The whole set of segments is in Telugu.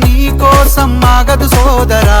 నీ కోసం ఆగదు సోదరా.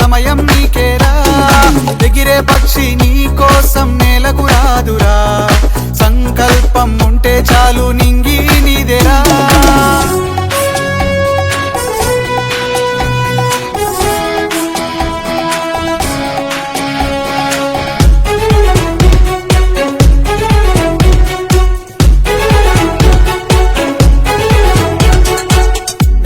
సమయం నీకేరా? ఎగిరే పక్షి నీ కోసం నేలకు రాదురా. సంకల్పం ఉంటే చాలు నింగి నీదేరా.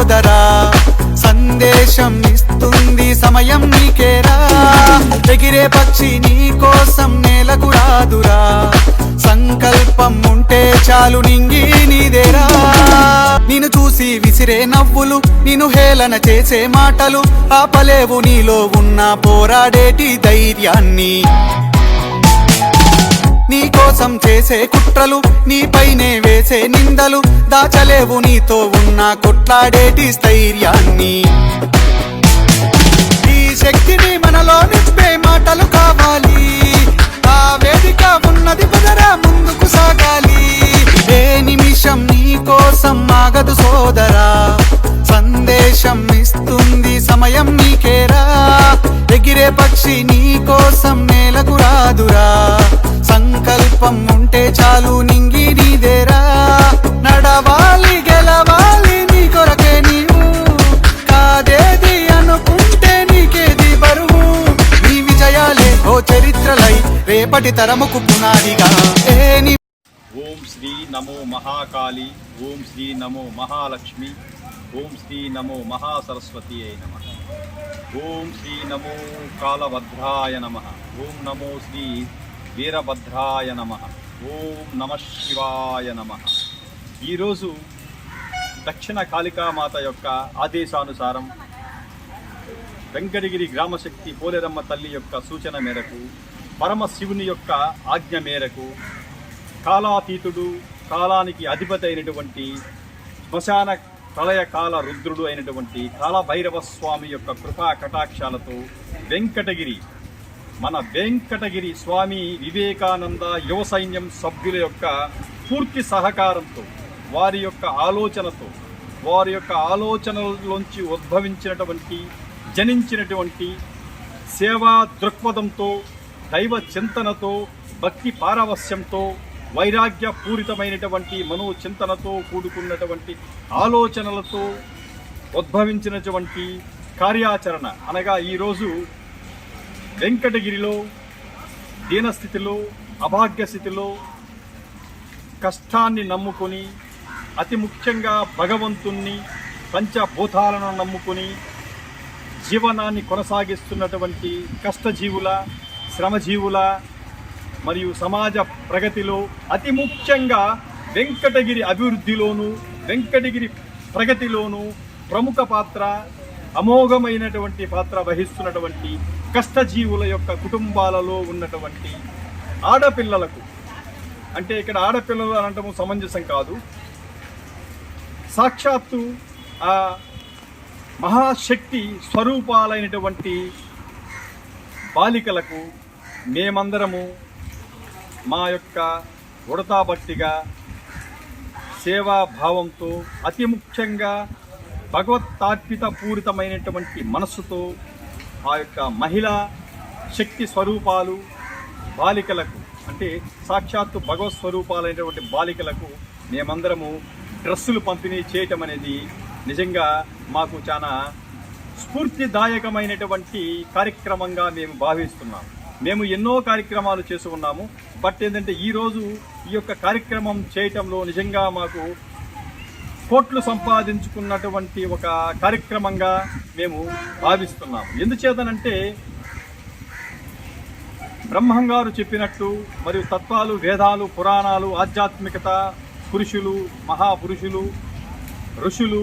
సోదరా సందేశం ఇస్తుంది సమయం నీకేరా. ఎగిరే పక్షి నీ కోసం నేలకు రాదురా. సంకల్పం ఉంటే చాలు నింగి నీదేరా. నిన్ను చూసి విసిరే నవ్వులు నిన్ను హేళన చేసే మాటలు ఆపలేవు నీలో ఉన్న పోరాడేటి ధైర్యాన్ని. నీ కోసం చేసే కుట్రలు నీపైనే వేసే నిందలు. దాచలేవు నీతో ఉన్న కొట్లాడేటి స్థైర్యాన్ని. ఈ శక్తిని మనలో నింపే మాటలు కావాలి. ఆ వేదిక ఉన్నది కుదరా ముందుకు సాగాలి. ఏ నిమిషం నీ కోసం ఆగదు సోదరా. సందేశం ఇస్తుంది సమయం నీకేరా. ఎగిరే పక్షి నీ కోసం నేలకు రాదురా. సంకల్పం ఉంటే చాలు నింగి నీదేరా. నడవాలి గెలవాలి నీ కొరకే నీవు. కాదేది అనుకుంటే నీకేది బరువు. నీ విజయాలే ఓ చరిత్రలై రేపటి తరముకు పునాదిగా. ఏ ఓం శ్రీ నమో మహాకాళి ఓం శ్రీ నమో మహాలక్ష్మి ఓం శ్రీ నమో మహాసరస్వతి అయి నమ. ఓం శ్రీ నమో కాలభద్రాయ నమ. ఓం నమో శ్రీ వీరభద్రాయ నమ. ఓం నమ శివాయ నమ. ఈరోజు దక్షిణ కాళికామాత యొక్క ఆదేశానుసారం వెంకటగిరి గ్రామశక్తి పోలేరమ్మ తల్లి యొక్క సూచన మేరకు పరమశివుని యొక్క ఆజ్ఞ మేరకు కాలాతీతుడు కాలానికి అధిపతి అయినటువంటి శ్మశాన ప్రళయకాల రుద్రుడు అయినటువంటి కాలభైరవ స్వామి యొక్క కృపా కటాక్షాలతో వెంకటగిరి మన వెంకటగిరి స్వామి వివేకానంద యువ సైన్యం సభ్యుల యొక్క పూర్తి సహకారంతో వారి యొక్క ఆలోచనతో వారి యొక్క ఆలోచనలోంచి ఉద్భవించినటువంటి జనించినటువంటి సేవా దృక్పథంతో దైవ చింతనతో భక్తి పారవస్యంతో వైరాగ్య పూరితమైనటువంటి మనో చింతనతో కూడుకున్నటువంటి ఆలోచనలతో ఉద్భవించినటువంటి కార్యాచరణ. అనగా ఈరోజు వెంకటగిరిలో దీనస్థితిలో అభాగ్య స్థితిలో కష్టాన్ని నమ్ముకొని అతి ముఖ్యంగా భగవంతుణ్ణి పంచభూతాలను నమ్ముకొని జీవనాన్ని కొనసాగిస్తున్నటువంటి కష్టజీవుల శ్రమజీవుల మరియు సమాజ ప్రగతిలో అతి ముఖ్యంగా వెంకటగిరి అభివృద్ధిలోను వెంకటగిరి ప్రగతిలోను ప్రముఖ పాత్ర అమోఘమైనటువంటి పాత్ర వహిస్తున్నటువంటి కష్టజీవుల యొక్క కుటుంబాలలో ఉన్నటువంటి ఆడపిల్లలకు అంటే ఇక్కడ ఆడపిల్లలు అనటము సమంజసం కాదు. సాక్షాత్తు ఆ మహాశక్తి స్వరూపాలైనటువంటి బాలికలకు మేమందరము మా యొక్క ఉడతాబట్టిగా సేవాభావంతో అతి ముఖ్యంగా భగవత్తార్పిత పూరితమైనటువంటి మనస్సుతో ఆ యొక్క మహిళా శక్తి స్వరూపాలు బాలికలకు అంటే సాక్షాత్తు భగవత్ స్వరూపాలైనటువంటి బాలికలకు మేమందరము డ్రెస్సులు పంపిణీ చేయటం అనేది నిజంగా మాకు చాలా స్ఫూర్తిదాయకమైనటువంటి కార్యక్రమంగా మేము భావిస్తున్నాం. మేము ఎన్నో కార్యక్రమాలు చేసి ఉన్నాము. బట్ ఏంటంటే ఈరోజు ఈ యొక్క కార్యక్రమం చేయటంలో నిజంగా మాకు కోట్లు సంపాదించుకున్నటువంటి ఒక కార్యక్రమంగా మేము భావిస్తున్నాము ఎందుచేతనంటే బ్రహ్మం గారు చెప్పినట్టు మరియు తత్వాలు వేదాలు పురాణాలు ఆధ్యాత్మికత పురుషులు మహాపురుషులు ఋషులు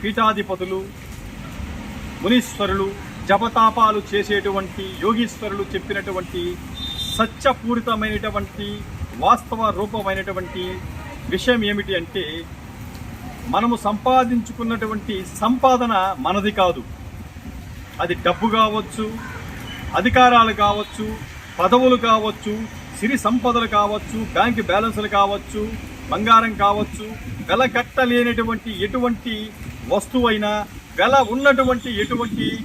పీఠాధిపతులు మునీశ్వరులు జపతాపాలు చేసేటువంటి యోగీశ్వరులు చెప్పినటువంటి సత్యపూరితమైనటువంటి వాస్తవ రూపమైనటువంటి విషయం ఏమిటి అంటే మనము సంపాదించుకున్నటువంటి సంపాదన మనది కాదు. అది డబ్బు కావచ్చు అధికారాలు కావచ్చు పదవులు కావచ్చు సిరి సంపదలు కావచ్చు బ్యాంక్ బ్యాలెన్సులు కావచ్చు బంగారం కావచ్చు వెలకట్టలేనటువంటి ఎటువంటి వస్తువైనా వెల ఉన్నటువంటి ఎటువంటి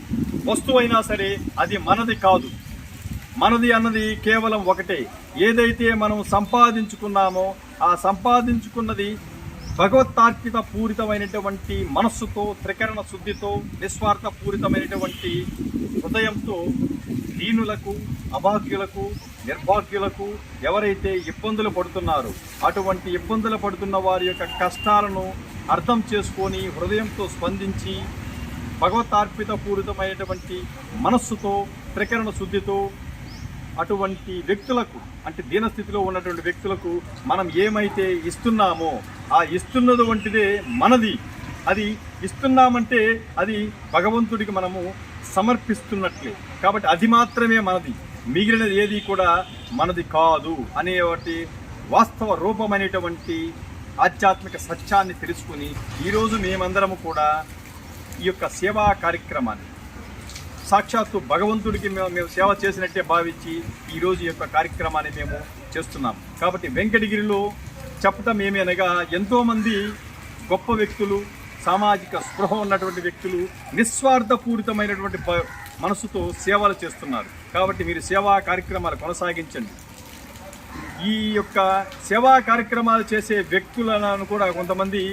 వస్తువైనా సరే అది మనది కాదు. మనది అన్నది కేవలం ఒకటే. ఏదైతే మనం సంపాదించుకున్నామో ఆ సంపాదించుకున్నది భగవత్తార్పిత పూరితమైనటువంటి మనస్సుతో త్రికరణ శుద్ధితో నిస్వార్థ పూరితమైనటువంటి హృదయంతో దీనులకు అభాగ్యులకు నిర్భాగ్యులకు ఎవరైతే ఇబ్బందులు పడుతున్నారో అటువంటి ఇబ్బందులు పడుతున్న వారి యొక్క కష్టాలను అర్థం చేసుకొని హృదయంతో స్పందించి భగవతార్పిత పూరితమైనటువంటి మనస్సుతో త్రికరణ శుద్ధితో అటువంటి వ్యక్తులకు అంటే దీనస్థితిలో ఉన్నటువంటి వ్యక్తులకు మనం ఏమైతే ఇస్తున్నామో ఆ ఇస్తున్నది వంటిదే మనది. అది ఇస్తున్నామంటే అది భగవంతుడికి మనము సమర్పిస్తున్నట్లే. కాబట్టి అది మాత్రమే మనది. మిగిలినది ఏది కూడా మనది కాదు అనేటి వాస్తవ రూపమైనటువంటి ఆధ్యాత్మిక సత్యాన్ని తెలుసుకుని ఈరోజు మేమందరము కూడా ఈ యొక్క సేవా కార్యక్రమాన్ని సాక్షాత్తు భగవంతుడికి మేము మేము సేవ చేసినట్టే భావించి ఈరోజు ఈ యొక్క కార్యక్రమాన్ని మేము చేస్తున్నాం. కాబట్టి వెంకటగిరిలో చెప్పటం ఏమనగా ఎంతోమంది గొప్ప వ్యక్తులు సామాజిక స్పృహ ఉన్నటువంటి వ్యక్తులు నిస్వార్థపూరితమైనటువంటి మనసుతో సేవలు చేస్తున్నారు. కాబట్టి మీరు సేవా కార్యక్రమాలు కొనసాగించండి. ఈ యొక్క సేవా కార్యక్రమాలు చేసే వ్యక్తులను కూడా కొంతమంది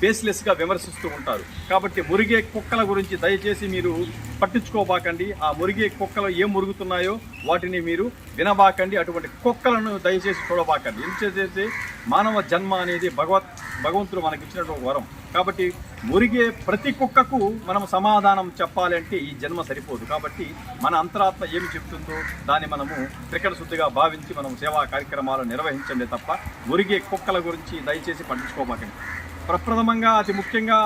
బేస్లెస్గా విమర్శిస్తూ ఉంటారు. కాబట్టి మురిగే కుక్కల గురించి దయచేసి మీరు పట్టించుకోబాకండి. ఆ మురిగే కుక్కలు ఏం మురుగుతున్నాయో వాటిని మీరు వినబాకండి. అటువంటి కుక్కలను దయచేసి చూడబాకండి. ఎందుచేసి మానవ జన్మ అనేది భగవత్ భగవంతుడు మనకి ఇచ్చినటువంటి వరం. కాబట్టి మురిగే ప్రతి కుక్కకు మనం సమాధానం చెప్పాలంటే ఈ జన్మ సరిపోదు. కాబట్టి మన అంతరాత్మ ఏమి చెప్తుందో దాన్ని మనము త్రికట శుద్ధిగా భావించి మనం సేవా కార్యక్రమాలు నిర్వహించండి తప్ప మురిగే కుక్కల గురించి దయచేసి పట్టించుకోమాకండి ప్రప్రథమంగా అతి ముఖ్యంగా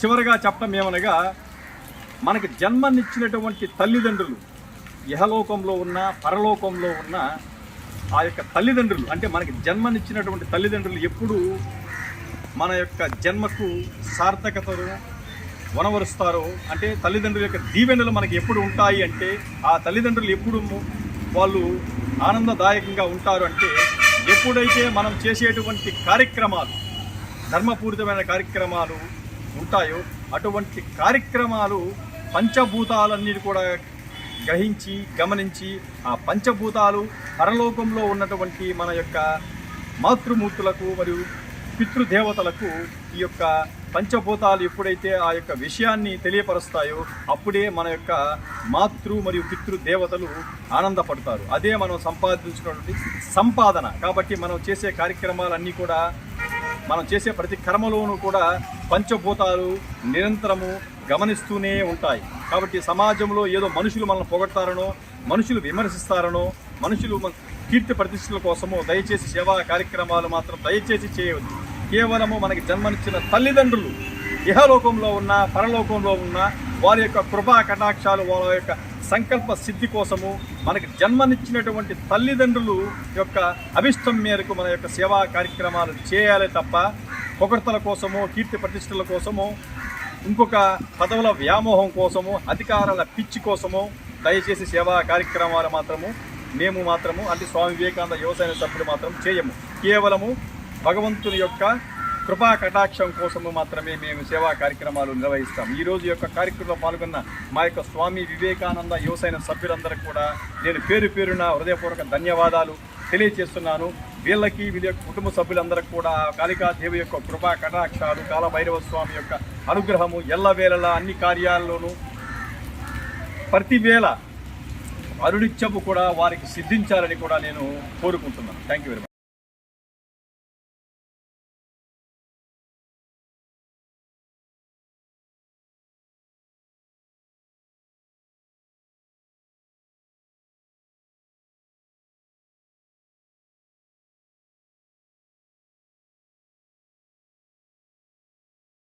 చివరిగా చెప్పడం ఏమనగా మనకి జన్మనిచ్చినటువంటి తల్లిదండ్రులు యహలోకంలో ఉన్న పరలోకంలో ఉన్న ఆ యొక్క తల్లిదండ్రులు అంటే మనకి జన్మనిచ్చినటువంటి తల్లిదండ్రులు ఎప్పుడూ మన యొక్క జన్మకు సార్థకతను వనవరుస్తారో అంటే తల్లిదండ్రుల యొక్క దీవెనలు మనకి ఎప్పుడు ఉంటాయి అంటే ఆ తల్లిదండ్రులు ఎప్పుడు వాళ్ళు ఆనందదాయకంగా ఉంటారు అంటే ఎప్పుడైతే మనం చేసేటువంటి కార్యక్రమాలు ధర్మపూరితమైన కార్యక్రమాలు ఉంటాయో అటువంటి కార్యక్రమాలు పంచభూతాలన్నీ కూడా గ్రహించి గమనించి ఆ పంచభూతాలు పరలోకంలో ఉన్నటువంటి మన యొక్క మాతృమూర్తులకు మరియు పితృదేవతలకు ఈ యొక్క పంచభూతాలు ఎప్పుడైతే ఆ యొక్క విషయాన్ని తెలియపరుస్తాయో అప్పుడే మన యొక్క మాతృ మరియు పితృ దేవతలు ఆనందపడతారు. అదే మనం సంపాదించుకున్నటువంటి సంపాదన. కాబట్టి మనం చేసే కార్యక్రమాలన్నీ కూడా మనం చేసే ప్రతి కర్మలోనూ కూడా పంచభూతాలు నిరంతరము గమనిస్తూనే ఉంటాయి. కాబట్టి సమాజంలో ఏదో మనుషులు మనల్ని పొగడతారనో మనుషులు విమర్శిస్తారనో మనుషులు మన కీర్తి ప్రతిష్టల కోసమో దయచేసి సేవా కార్యక్రమాలు మాత్రం దయచేసి చేయవద్దు. కేవలము మనకి జన్మనిచ్చిన తల్లిదండ్రులు ఇహలోకంలో ఉన్న పరలోకంలో ఉన్న వారి యొక్క కృపా కటాక్షాలు వారి యొక్క సంకల్ప సిద్ధి కోసము మనకి జన్మనిచ్చినటువంటి తల్లిదండ్రులు యొక్క అభిష్టం మేరకు మన యొక్క సేవా కార్యక్రమాలు చేయాలి తప్ప పొగడ్తల కోసము కీర్తి ప్రతిష్టల కోసము ఇంకొక పదవుల వ్యామోహం కోసము అధికారాల పిచ్చి కోసము దయచేసి సేవా కార్యక్రమాలు మాత్రము మేము మాత్రము అంటే స్వామి వివేకానంద వ్యవసాయ సభ్యులు మాత్రం చేయము. కేవలము భగవంతుని యొక్క కృపా కటాక్షం కోసము మాత్రమే మేము సేవా కార్యక్రమాలు నిర్వహిస్తాం. ఈ రోజు యొక్క కార్యక్రమంలో పాల్గొన్న మా యొక్క స్వామి వివేకానంద యువసైన సభ్యులందరికీ కూడా నేను పేరు పేరున హృదయపూర్వక ధన్యవాదాలు తెలియజేస్తున్నాను వీళ్ళకి వీళ్ళ యొక్క కుటుంబ సభ్యులందరికీ కూడా కాళికాదేవి యొక్క కృపా కటాక్షాలు కాలభైరవ స్వామి యొక్క అనుగ్రహము ఎల్లవేళలా అన్ని కార్యాల్లోనూ ప్రతి వేళ అరుడిచ్చపు కూడా వారికి సిద్ధించాలని కూడా నేను కోరుకుంటున్నాను. Thank you very much